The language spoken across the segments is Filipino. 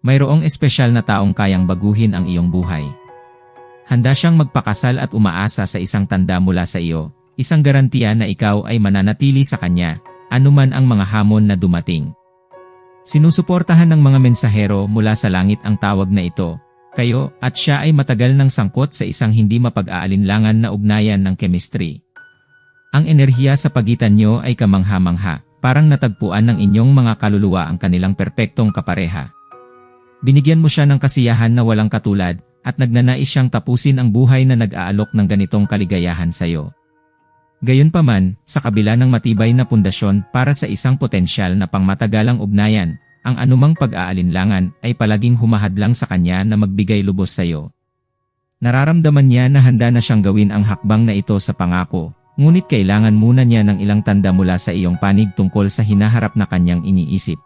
Mayroong espesyal na taong kayang baguhin ang iyong buhay. Handa siyang magpakasal at umaasa sa isang tanda mula sa iyo, isang garantiya na ikaw ay mananatili sa kanya, anuman ang mga hamon na dumating. Sinusuportahan ng mga mensahero mula sa langit ang tawag na ito, kayo at siya ay matagal ng sangkot sa isang hindi mapag-aalinlangan na ugnayan ng chemistry. Ang enerhiya sa pagitan nyo ay kamangha-mangha, parang natagpuan ng inyong mga kaluluwa ang kanilang perpektong kapareha. Binigyan mo siya ng kasiyahan na walang katulad, at nagnanais siyang tapusin ang buhay na nag-aalok ng ganitong kaligayahan sa iyo. Gayunpaman, sa kabila ng matibay na pundasyon para sa isang potensyal na pangmatagalang ugnayan, ang anumang pag-aalinlangan ay palaging humahadlang sa kanya na magbigay lubos sa iyo. Nararamdaman niya na handa na siyang gawin ang hakbang na ito sa pangako, ngunit kailangan muna niya ng ilang tanda mula sa iyong panig tungkol sa hinaharap na kanyang iniisip.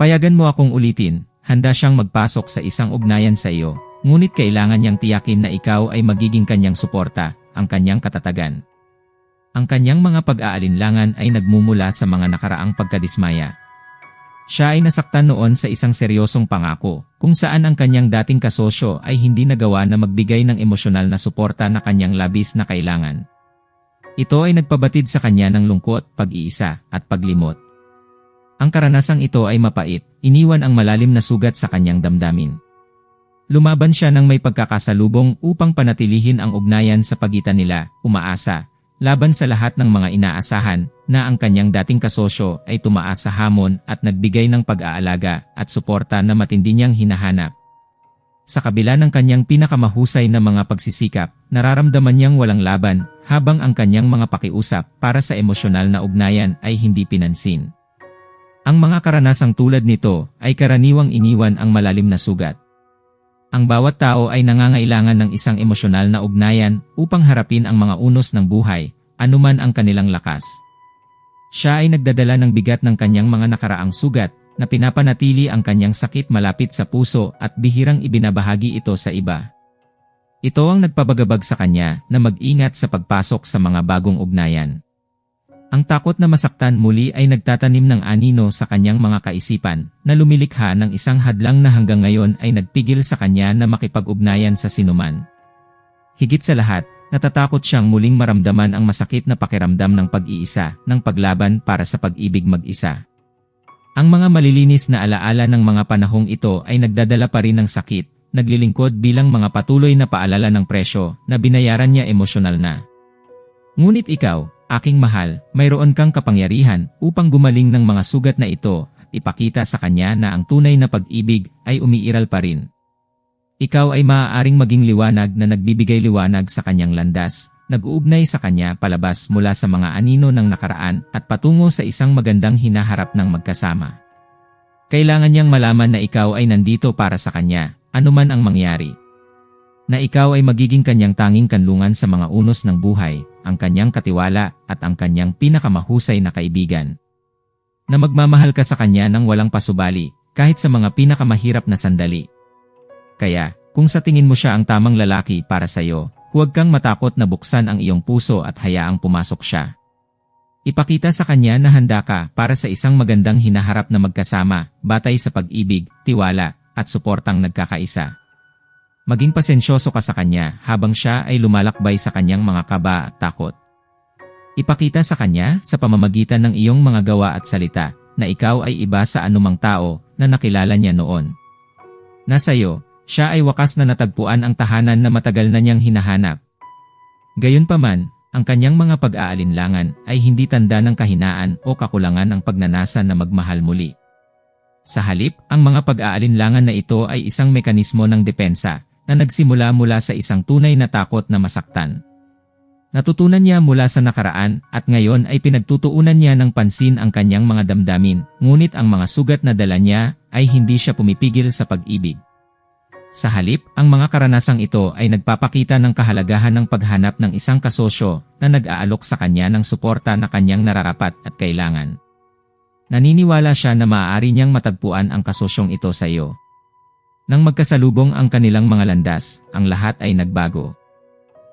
Payagan mo akong ulitin, handa siyang magpasok sa isang ugnayan sa iyo, ngunit kailangan niyang tiyakin na ikaw ay magiging kanyang suporta, ang kanyang katatagan. Ang kanyang mga pag-aalinlangan ay nagmumula sa mga nakaraang pagkadismaya. Siya ay nasaktan noon sa isang seryosong pangako, kung saan ang kanyang dating kasosyo ay hindi nagawa na magbigay ng emosyonal na suporta na kanyang labis na kailangan. Ito ay nagpabatid sa kanya ng lungkot, pag-iisa, at paglimot. Ang karanasang ito ay mapait, iniwan ang malalim na sugat sa kanyang damdamin. Lumaban siya ng may pagkakasalubong upang panatilihin ang ugnayan sa pagitan nila, umaasa, laban sa lahat ng mga inaasahan na ang kanyang dating kasosyo ay tumaas sa hamon at nagbigay ng pag-aalaga at suporta na matindi niyang hinahanap. Sa kabila ng kanyang pinakamahusay na mga pagsisikap, nararamdaman niyang walang laban habang ang kanyang mga pakiusap para sa emosyonal na ugnayan ay hindi pinansin. Ang mga karanasang tulad nito ay karaniwang iniwan ang malalim na sugat. Ang bawat tao ay nangangailangan ng isang emosyonal na ugnayan upang harapin ang mga unos ng buhay, anuman ang kanilang lakas. Siya ay nagdadala ng bigat ng kanyang mga nakaraang sugat na pinapanatili ang kanyang sakit malapit sa puso at bihirang ibinabahagi ito sa iba. Ito ang nagpabagabag sa kanya na mag-ingat sa pagpasok sa mga bagong ugnayan. Ang takot na masaktan muli ay nagtatanim ng anino sa kanyang mga kaisipan na lumilikha ng isang hadlang na hanggang ngayon ay nagpigil sa kanya na makipag-ugnayan sa sinuman. Higit sa lahat, natatakot siyang muling maramdaman ang masakit na pakiramdam ng pag-iisa, ng paglaban para sa pag-ibig mag-isa. Ang mga malilinis na alaala ng mga panahong ito ay nagdadala pa rin ng sakit, naglilingkod bilang mga patuloy na paalala ng presyo na binayaran niya emosyonal na. Ngunit ikaw, Aking mahal, mayroon kang kapangyarihan upang gumaling ng mga sugat na ito ipakita sa kanya na ang tunay na pag-ibig ay umiiral pa rin. Ikaw ay maaaring maging liwanag na nagbibigay liwanag sa kanyang landas, nag-uugnay sa kanya palabas mula sa mga anino ng nakaraan at patungo sa isang magandang hinaharap ng magkasama. Kailangan niyang malaman na ikaw ay nandito para sa kanya, anuman ang mangyari na ikaw ay magiging kanyang tanging kanlungan sa mga unos ng buhay, ang kanyang katiwala at ang kanyang pinakamahusay na kaibigan. Na magmamahal ka sa kanya ng walang pasubali, kahit sa mga pinakamahirap na sandali. Kaya, kung sa tingin mo siya ang tamang lalaki para sa iyo, huwag kang matakot na buksan ang iyong puso at hayaang pumasok siya. Ipakita sa kanya na handa ka para sa isang magandang hinaharap na magkasama, batay sa pag-ibig, tiwala, at suportang nagkakaisa. Maging pasensyoso ka sa kanya habang siya ay lumalakbay sa kanyang mga kaba at takot. Ipakita sa kanya sa pamamagitan ng iyong mga gawa at salita na ikaw ay iba sa anumang tao na nakilala niya noon. Nasa iyo, siya ay wakas na natagpuan ang tahanan na matagal na niyang hinahanap. Gayunpaman, ang kanyang mga pag-aalinlangan ay hindi tanda ng kahinaan o kakulangan ng pagnanasa na magmahal muli. Sa halip, ang mga pag-aalinlangan na ito ay isang mekanismo ng depensa na nagsimula mula sa isang tunay na takot na masaktan. Natutunan niya mula sa nakaraan at ngayon ay pinagtutuunan niya ng pansin ang kanyang mga damdamin, ngunit ang mga sugat na dala niya ay hindi siya pumipigil sa pag-ibig. Sa halip, ang mga karanasang ito ay nagpapakita ng kahalagahan ng paghanap ng isang kasosyo na nag-aalok sa kanya ng suporta na kanyang nararapat at kailangan. Naniniwala siya na maaari niyang matagpuan ang kasosyong ito sa iyo. Nang magkasalubong ang kanilang mga landas, ang lahat ay nagbago.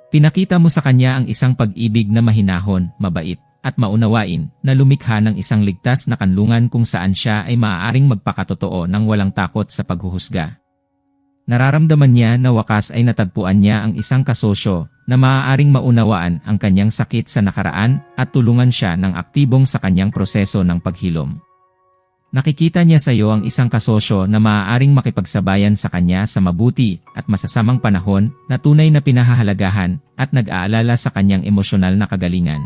Pinakita mo sa kanya ang isang pag-ibig na mahinahon, mabait, at maunawain na lumikha ng isang ligtas na kanlungan kung saan siya ay maaaring magpakatotoo ng walang takot sa paghuhusga. Nararamdaman niya na wakas ay natagpuan niya ang isang kasosyo na maaaring maunawaan ang kanyang sakit sa nakaraan at tulungan siya ng aktibong sa kanyang proseso ng paghilom. Nakikita niya sa iyo ang isang kasosyo na maaaring makipagsabayan sa kanya sa mabuti at masasamang panahon na tunay na pinahahalagahan at nag-aalala sa kanyang emosyonal na kagalingan.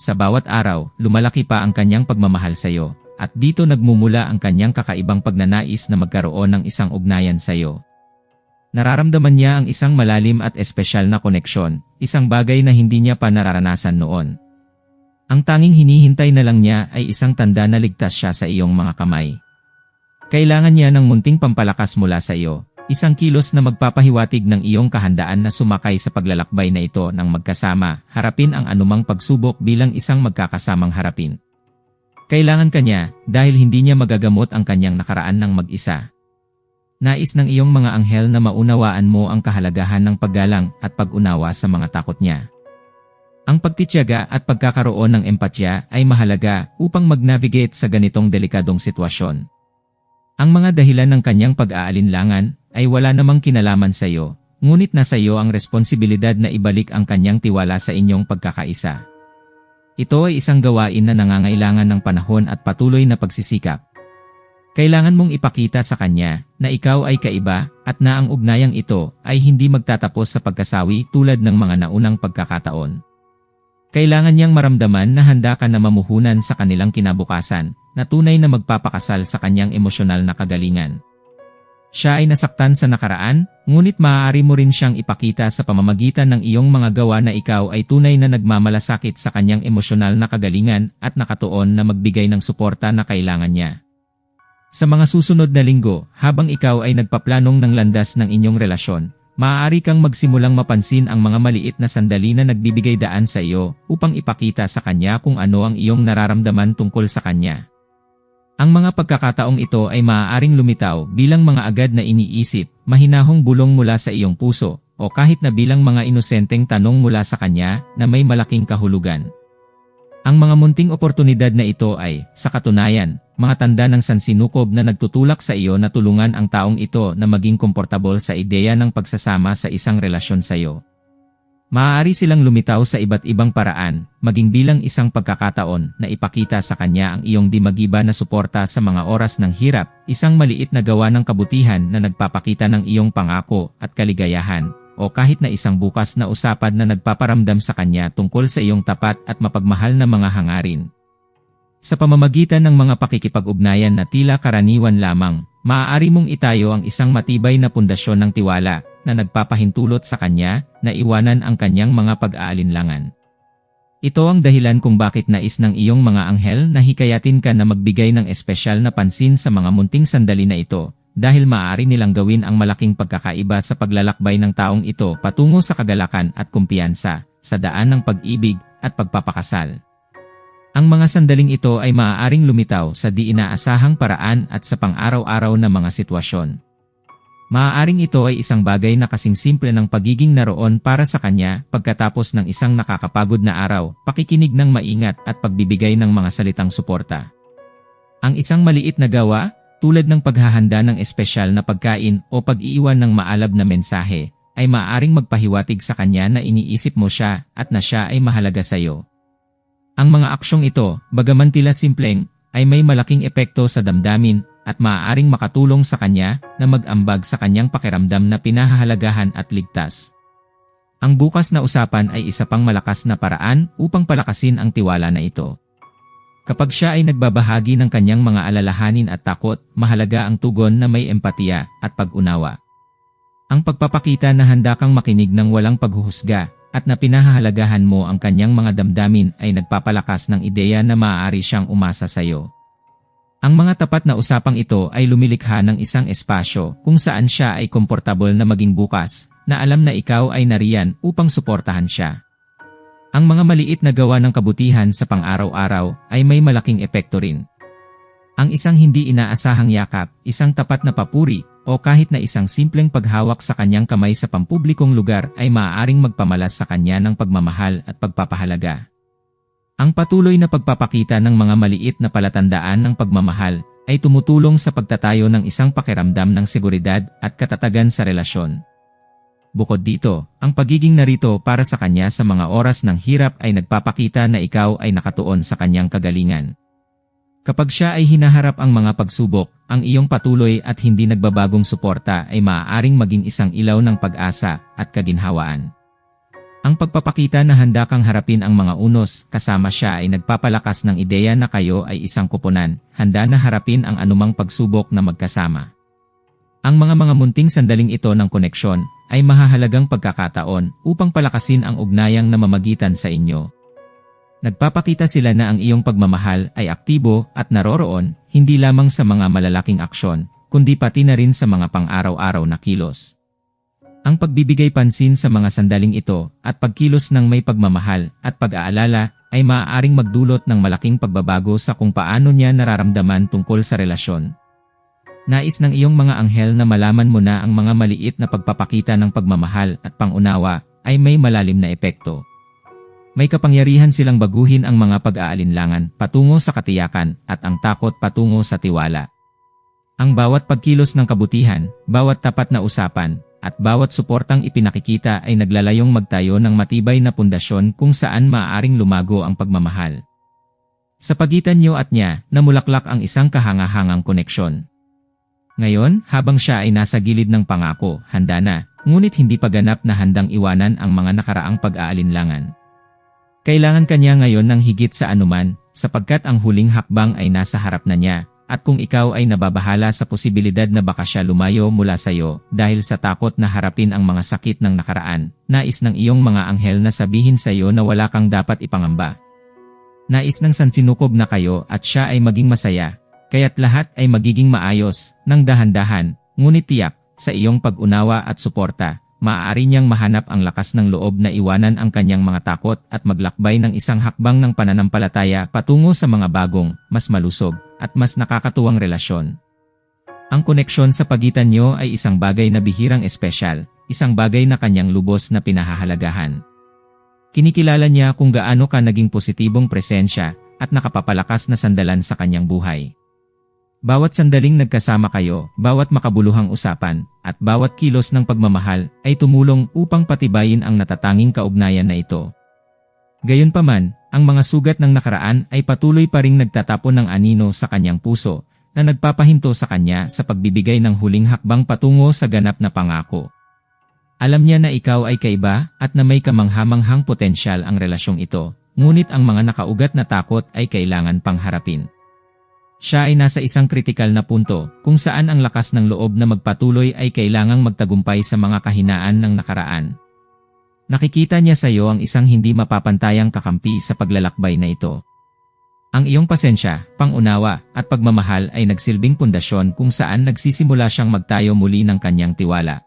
Sa bawat araw, lumalaki pa ang kanyang pagmamahal sa iyo at dito nagmumula ang kanyang kakaibang pagnanais na magkaroon ng isang ugnayan sa iyo. Nararamdaman niya ang isang malalim at espesyal na koneksyon, isang bagay na hindi niya pa nararanasan noon. Ang tanging hinihintay na lang niya ay isang tanda na ligtas siya sa iyong mga kamay. Kailangan niya ng munting pampalakas mula sa iyo, isang kilos na magpapahiwatig ng iyong kahandaan na sumakay sa paglalakbay na ito ng magkasama, harapin ang anumang pagsubok bilang isang magkakasamang harapin. Kailangan kanya dahil hindi niya magagamot ang kanyang nakaraan ng mag-isa. Nais ng iyong mga anghel na maunawaan mo ang kahalagahan ng paggalang at pag-unawa sa mga takot niya. Ang pagtityaga at pagkakaroon ng empatya ay mahalaga upang mag-navigate sa ganitong delikadong sitwasyon. Ang mga dahilan ng kanyang pag-aalinlangan ay wala namang kinalaman sa iyo, ngunit nasa iyo ang responsibilidad na ibalik ang kanyang tiwala sa inyong pagkakaisa. Ito ay isang gawain na nangangailangan ng panahon at patuloy na pagsisikap. Kailangan mong ipakita sa kanya na ikaw ay kaiba at na ang ugnayang ito ay hindi magtatapos sa pagkasawi tulad ng mga naunang pagkakataon. Kailangan niyang maramdaman na handa ka na mamuhunan sa kanilang kinabukasan na tunay na magpapakasal sa kanyang emosyonal na kagalingan. Siya ay nasaktan sa nakaraan, ngunit maaari mo rin siyang ipakita sa pamamagitan ng iyong mga gawa na ikaw ay tunay na nagmamalasakit sa kanyang emosyonal na kagalingan at nakatuon na magbigay ng suporta na kailangan niya. Sa mga susunod na linggo, habang ikaw ay nagpaplanong ng landas ng inyong relasyon, maaari kang magsimulang mapansin ang mga maliit na sandali na nagbibigay daan sa iyo upang ipakita sa kanya kung ano ang iyong nararamdaman tungkol sa kanya. Ang mga pagkakataong ito ay maaaring lumitaw bilang mga agad na iniisip, mahinahong bulong mula sa iyong puso, o kahit na bilang mga inosenteng tanong mula sa kanya na may malaking kahulugan. Ang mga munting oportunidad na ito ay, sa katunayan, mga tanda ng sansinukob na nagtutulak sa iyo na tulungan ang taong ito na maging komportable sa ideya ng pagsasama sa isang relasyon sa iyo. Maaari silang lumitaw sa iba't ibang paraan, maging bilang isang pagkakataon na ipakita sa kanya ang iyong di magiba na suporta sa mga oras ng hirap, isang maliit na gawa ng kabutihan na nagpapakita ng iyong pangako at kaligayahan, o kahit na isang bukas na usapan na nagpaparamdam sa kanya tungkol sa iyong tapat at mapagmahal na mga hangarin. Sa pamamagitan ng mga pakikipag-ugnayan na tila karaniwan lamang, maaari mong itayo ang isang matibay na pundasyon ng tiwala na nagpapahintulot sa kanya na iwanan ang kanyang mga pag-aalinlangan. Ito ang dahilan kung bakit nais ng iyong mga anghel na hikayatin ka na magbigay ng espesyal na pansin sa mga munting sandali na ito, dahil maaari nilang gawin ang malaking pagkakaiba sa paglalakbay ng taong ito patungo sa kagalakan at kumpiyansa, sa daan ng pag-ibig at pagpapakasal. Ang mga sandaling ito ay maaaring lumitaw sa di inaasahang paraan at sa pang-araw-araw na mga sitwasyon. Maaaring ito ay isang bagay na kasing simple ng pagiging naroon para sa kanya pagkatapos ng isang nakakapagod na araw, pakikinig ng maingat at pagbibigay ng mga salitang suporta. Ang isang maliit na gawa, tulad ng paghahanda ng espesyal na pagkain o pag-iiwan ng maalab na mensahe, ay maaaring magpahiwatig sa kanya na iniisip mo siya at na siya ay mahalaga sa iyo. Ang mga aksyong ito, bagaman tila simpleng, ay may malaking epekto sa damdamin at maaaring makatulong sa kanya na mag-ambag sa kanyang pakiramdam na pinahahalagahan at ligtas. Ang bukas na usapan ay isa pang malakas na paraan upang palakasin ang tiwala na ito. Kapag siya ay nagbabahagi ng kanyang mga alalahanin at takot, mahalaga ang tugon na may empatiya at pag-unawa. Ang pagpapakita na handa kang makinig ng walang paghuhusga at na pinahahalagahan mo ang kanyang mga damdamin ay nagpapalakas ng ideya na maaari siyang umasa sa iyo. Ang mga tapat na usapang ito ay lumilikha ng isang espasyo kung saan siya ay komportable na maging bukas, na alam na ikaw ay nariyan upang suportahan siya. Ang mga maliit na gawa ng kabutihan sa pang-araw-araw ay may malaking epekto rin. Ang isang hindi inaasahang yakap, isang tapat na papuri, o kahit na isang simpleng paghawak sa kanyang kamay sa pampublikong lugar ay maaaring magpamalas sa kanya ng pagmamahal at pagpapahalaga. Ang patuloy na pagpapakita ng mga maliit na palatandaan ng pagmamahal ay tumutulong sa pagtatayo ng isang pakiramdam ng seguridad at katatagan sa relasyon. Bukod dito, ang pagiging narito para sa kanya sa mga oras ng hirap ay nagpapakita na ikaw ay nakatuon sa kanyang kagalingan. Kapag siya ay hinaharap ang mga pagsubok, ang iyong patuloy at hindi nagbabagong suporta ay maaaring maging isang ilaw ng pag-asa at kaginhawaan. Ang pagpapakita na handa kang harapin ang mga unos kasama siya ay nagpapalakas ng ideya na kayo ay isang kupunan, handa na harapin ang anumang pagsubok na magkasama. Ang mga mga munting sandaling ito ng koneksyon ay mahahalagang pagkakataon upang palakasin ang ugnayang namamagitan sa inyo. Nagpapakita sila na ang iyong pagmamahal ay aktibo at naroroon hindi lamang sa mga malalaking aksyon, kundi pati na rin sa mga pang-araw-araw na kilos. Ang pagbibigay pansin sa mga sandaling ito at pagkilos ng may pagmamahal at pag-aalala ay maaaring magdulot ng malaking pagbabago sa kung paano niya nararamdaman tungkol sa relasyon. Nais ng iyong mga anghel na malaman mo na ang mga maliit na pagpapakita ng pagmamahal at pangunawa ay may malalim na epekto. May kapangyarihan silang baguhin ang mga pag-aalinlangan patungo sa katiyakan at ang takot patungo sa tiwala. Ang bawat pagkilos ng kabutihan, bawat tapat na usapan, at bawat suportang ipinakikita ay naglalayong magtayo ng matibay na pundasyon kung saan maaaring lumago ang pagmamahal. Sa pagitan niyo at niya, namulaklak ang isang kahangahangang koneksyon. Ngayon, habang siya ay nasa gilid ng pangako, handa na, ngunit hindi pa ganap na handang iwanan ang mga nakaraang pag-aalinlangan. Kailangan kanya ngayon ng higit sa anuman, sapagkat ang huling hakbang ay nasa harap na niya, at kung ikaw ay nababahala sa posibilidad na baka siya lumayo mula sa iyo dahil sa takot na harapin ang mga sakit ng nakaraan, nais ng iyong mga anghel na sabihin sa iyo na wala kang dapat ipangamba. Nais ng sansinukob na kayo at siya ay maging masaya, kaya't lahat ay magiging maayos, ng dahan-dahan, ngunit tiyak, sa iyong pag-unawa at suporta, maaari niyang mahanap ang lakas ng loob na iwanan ang kanyang mga takot at maglakbay ng isang hakbang ng pananampalataya patungo sa mga bagong, mas malusog, at mas nakakatuwang relasyon. Ang koneksyon sa pagitan nyo ay isang bagay na bihirang espesyal, isang bagay na kanyang lubos na pinahahalagahan. Kinikilala niya kung gaano ka naging positibong presensya at nakapapalakas na sandalan sa kanyang buhay. Bawat sandaling nagkasama kayo, bawat makabuluhang usapan, at bawat kilos ng pagmamahal ay tumulong upang patibayin ang natatanging kaugnayan na ito. Gayunpaman, ang mga sugat ng nakaraan ay patuloy pa ring nagtatapon ng anino sa kanyang puso na nagpapahinto sa kanya sa pagbibigay ng huling hakbang patungo sa ganap na pangako. Alam niya na ikaw ay kaiba at na may kamanghamanghang potensyal ang relasyong ito, ngunit ang mga nakaugat na takot ay kailangan pang harapin. Siya ay nasa isang kritikal na punto kung saan ang lakas ng loob na magpatuloy ay kailangang magtagumpay sa mga kahinaan ng nakaraan. Nakikita niya sa iyo ang isang hindi mapapantayang kakampi sa paglalakbay na ito. Ang iyong pasensya, pangunawa, at pagmamahal ay nagsilbing pundasyon kung saan nagsisimula siyang magtayo muli ng kanyang tiwala.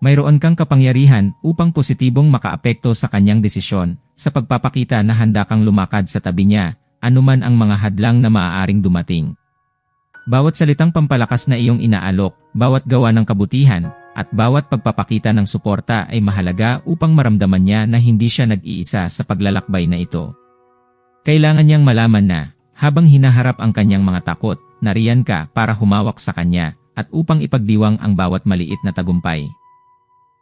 Mayroon kang kapangyarihan upang positibong makaapekto sa kanyang desisyon sa pagpapakita na handa kang lumakad sa tabi niya, anuman ang mga hadlang na maaaring dumating. Bawat salitang pampalakas na iyong inaalok, bawat gawa ng kabutihan, at bawat pagpapakita ng suporta ay mahalaga upang maramdaman niya na hindi siya nag-iisa sa paglalakbay na ito. Kailangan niyang malaman na, habang hinaharap ang kanyang mga takot, nariyan ka para humawak sa kanya at upang ipagdiwang ang bawat maliit na tagumpay.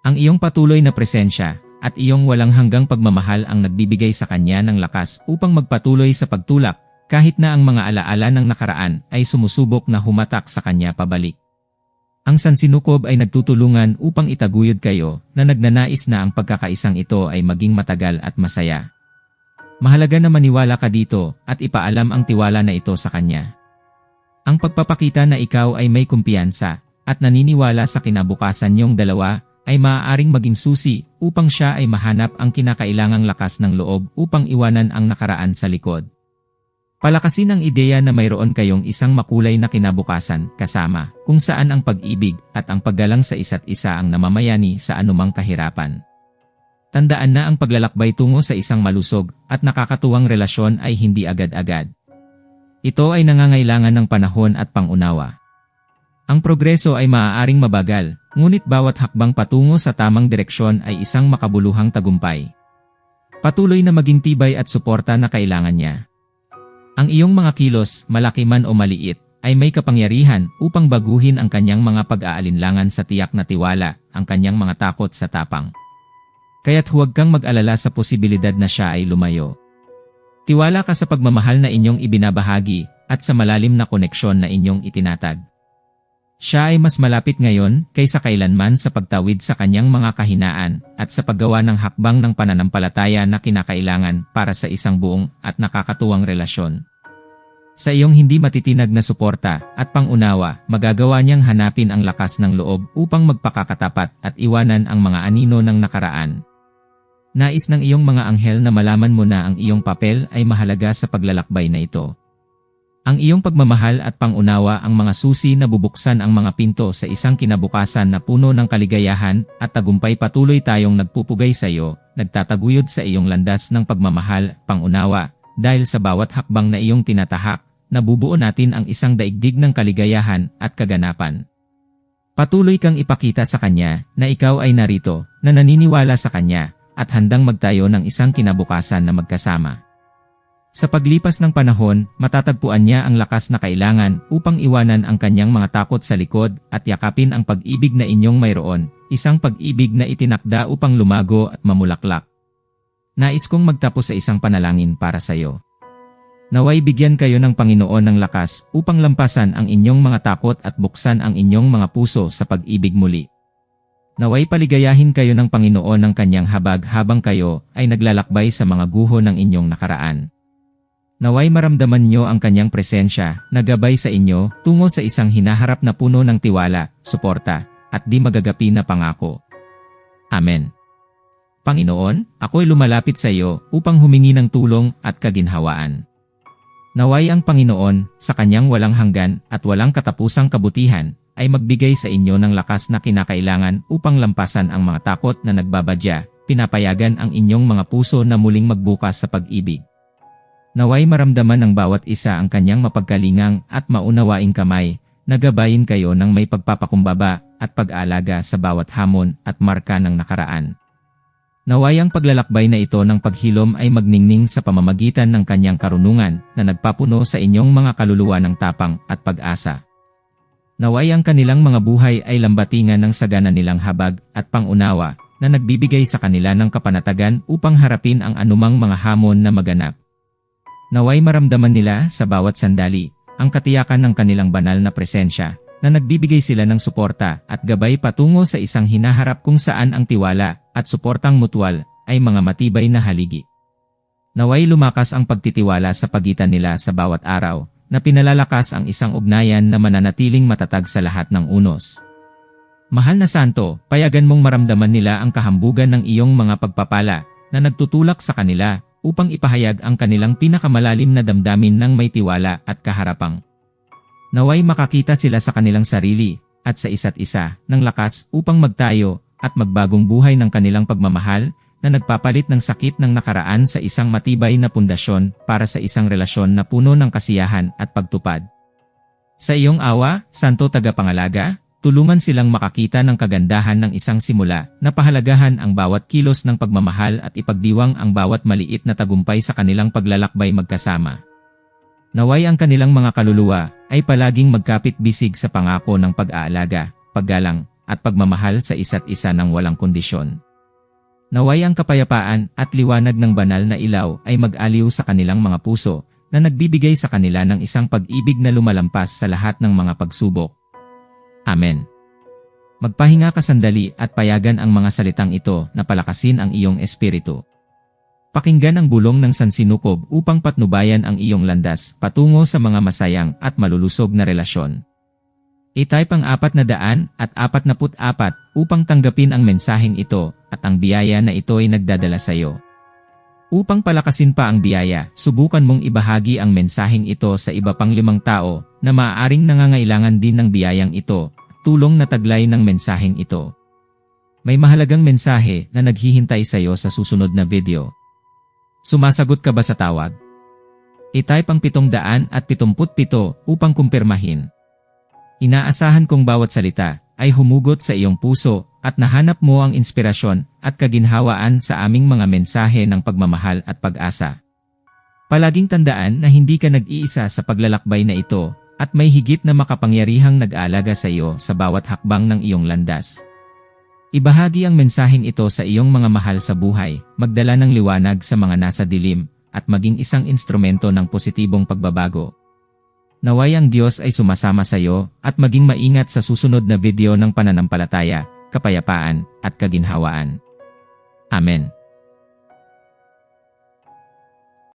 Ang iyong patuloy na presensya at iyong walang hanggang pagmamahal ang nagbibigay sa kanya ng lakas upang magpatuloy sa pagtulak kahit na ang mga alaala ng nakaraan ay sumusubok na humatak sa kanya pabalik. Ang sansinukob ay nagtutulungan upang itaguyod kayo na nagnanais na ang pagkakaisang ito ay maging matagal at masaya. Mahalaga na maniwala ka dito at ipaalam ang tiwala na ito sa kanya. Ang pagpapakita na ikaw ay may kumpiyansa at naniniwala sa kinabukasan niyong dalawa ay maaaring maging susi upang siya ay mahanap ang kinakailangang lakas ng loob upang iwanan ang nakaraan sa likod. Palakasin ang ideya na mayroon kayong isang makulay na kinabukasan kasama kung saan ang pag-ibig at ang paggalang sa isa't isa ang namamayani sa anumang kahirapan. Tandaan na ang paglalakbay tungo sa isang malusog at nakakatuwang relasyon ay hindi agad-agad. Ito ay nangangailangan ng panahon at pangunawa. Ang progreso ay maaaring mabagal, ngunit bawat hakbang patungo sa tamang direksyon ay isang makabuluhang tagumpay. Patuloy na maging tibay at suporta na kailangan niya. Ang iyong mga kilos, malaki man o maliit, ay may kapangyarihan upang baguhin ang kanyang mga pag-aalinlangan sa tiyak na tiwala, ang kanyang mga takot sa tapang. Kaya't huwag kang mag-alala sa posibilidad na siya ay lumayo. Tiwala ka sa pagmamahal na inyong ibinabahagi at sa malalim na koneksyon na inyong itinatag. Siya ay mas malapit ngayon kaysa kailanman sa pagtawid sa kanyang mga kahinaan at sa paggawa ng hakbang ng pananampalataya na kinakailangan para sa isang buong at nakakatuwang relasyon. Sa iyong hindi matitinag na suporta at pangunawa, magagawa niyang hanapin ang lakas ng loob upang magpakakatapat at iwanan ang mga anino ng nakaraan. Nais ng iyong mga anghel na malaman mo na ang iyong papel ay mahalaga sa paglalakbay na ito. Ang iyong pagmamahal at pangunawa ang mga susi na bubuksan ang mga pinto sa isang kinabukasan na puno ng kaligayahan at tagumpay patuloy tayong nagpupugay sa iyo, nagtataguyod sa iyong landas ng pagmamahal, pangunawa, dahil sa bawat hakbang na iyong tinatahak, nabubuo natin ang isang daigdig ng kaligayahan at kaganapan. Patuloy kang ipakita sa Kanya na ikaw ay narito, na naniniwala sa Kanya, at handang magtayo ng isang kinabukasan na magkasama. Sa paglipas ng panahon, matatagpuan niya ang lakas na kailangan upang iwanan ang kanyang mga takot sa likod at yakapin ang pag-ibig na inyong mayroon, isang pag-ibig na itinakda upang lumago at mamulaklak. Nais kong magtapos sa isang panalangin para sa iyo. Naway bigyan kayo ng Panginoon ng lakas upang lampasan ang inyong mga takot at buksan ang inyong mga puso sa pag-ibig muli. Naway paligayahin kayo ng Panginoon ng kanyang habag habang kayo ay naglalakbay sa mga guho ng inyong nakaraan. Naway maramdaman nyo ang kanyang presensya na gabay sa inyo tungo sa isang hinaharap na puno ng tiwala, suporta, at di magagapi na pangako. Amen. Panginoon, ako'y lumalapit sa iyo upang humingi ng tulong at kaginhawaan. Naway ang Panginoon, sa kanyang walang hanggan at walang katapusang kabutihan, ay magbigay sa inyo ng lakas na kinakailangan upang lampasan ang mga takot na nagbabadya, pinapayagan ang inyong mga puso na muling magbukas sa pag-ibig. Naway maramdaman ng bawat isa ang kanyang mapagkalingang at maunawaing kamay, nagabayin kayo ng may pagpapakumbaba at pag-alaga sa bawat hamon at marka ng nakaraan. Naway ang paglalakbay na ito ng paghilom ay magningning sa pamamagitan ng kanyang karunungan na nagpapuno sa inyong mga kaluluwa ng tapang at pag-asa. Naway ang kanilang mga buhay ay lambatingan ng sagana nilang habag at pangunawa na nagbibigay sa kanila ng kapanatagan upang harapin ang anumang mga hamon na maganap. Naway maramdaman nila sa bawat sandali ang katiyakan ng kanilang banal na presensya na nagbibigay sila ng suporta at gabay patungo sa isang hinaharap kung saan ang tiwala at suportang mutual ay mga matibay na haligi. Naway lumakas ang pagtitiwala sa pagitan nila sa bawat araw na pinalalakas ang isang ugnayan na mananatiling matatag sa lahat ng unos. Mahal na Santo, payagan mong maramdaman nila ang kahambugan ng iyong mga pagpapala na nagtutulak sa kanila upang ipahayag ang kanilang pinakamalalim na damdamin ng may tiwala at kaharapang. Naway makakita sila sa kanilang sarili at sa isa't isa ng lakas upang magtayo at magbagong buhay ng kanilang pagmamahal na nagpapalit ng sakit ng nakaraan sa isang matibay na pundasyon para sa isang relasyon na puno ng kasiyahan at pagtupad. Sa iyong awa, Santo Tagapangalaga, tulungan silang makakita ng kagandahan ng isang simula na pahalagahan ang bawat kilos ng pagmamahal at ipagdiwang ang bawat maliit na tagumpay sa kanilang paglalakbay magkasama. Naway ang kanilang mga kaluluwa ay palaging magkapit-bisig sa pangako ng pag-aalaga, paggalang, at pagmamahal sa isa't isa ng walang kondisyon. Naway ang kapayapaan at liwanag ng banal na ilaw ay mag-aliw sa kanilang mga puso na nagbibigay sa kanila ng isang pag-ibig na lumalampas sa lahat ng mga pagsubok Amen. Magpahinga ka sandali at payagan ang mga salitang ito na palakasin ang iyong espiritu. Pakinggan ang bulong ng sansinukob upang patnubayan ang iyong landas patungo sa mga masayang at malulusog na relasyon. I-type ang apat na daan at apat na put apat upang tanggapin ang mensaheng ito at ang biyaya na ito ay nagdadala sa iyo. Upang palakasin pa ang biyaya, subukan mong ibahagi ang mensaheng ito sa iba pang limang tao na maaaring nangangailangan din ng biyayang ito, tulong na taglay ng mensaheng ito. May mahalagang mensahe na naghihintay sa iyo sa susunod na video. Sumasagot ka ba sa tawag? I-type ang 777 upang kumpirmahin. Inaasahan kong bawat salita ay humugot sa iyong puso at nahanap mo ang inspirasyon at kaginhawaan sa aming mga mensahe ng pagmamahal at pag-asa. Palaging tandaan na hindi ka nag-iisa sa paglalakbay na ito at may higit na makapangyarihang nag-aalaga sa iyo sa bawat hakbang ng iyong landas. Ibahagi ang mensaheng ito sa iyong mga mahal sa buhay, magdala ng liwanag sa mga nasa dilim, at maging isang instrumento ng positibong pagbabago. Naway ang Diyos ay sumasama sa iyo at maging maingat sa susunod na video ng pananampalataya, kapayapaan, at kaginhawaan. Amen.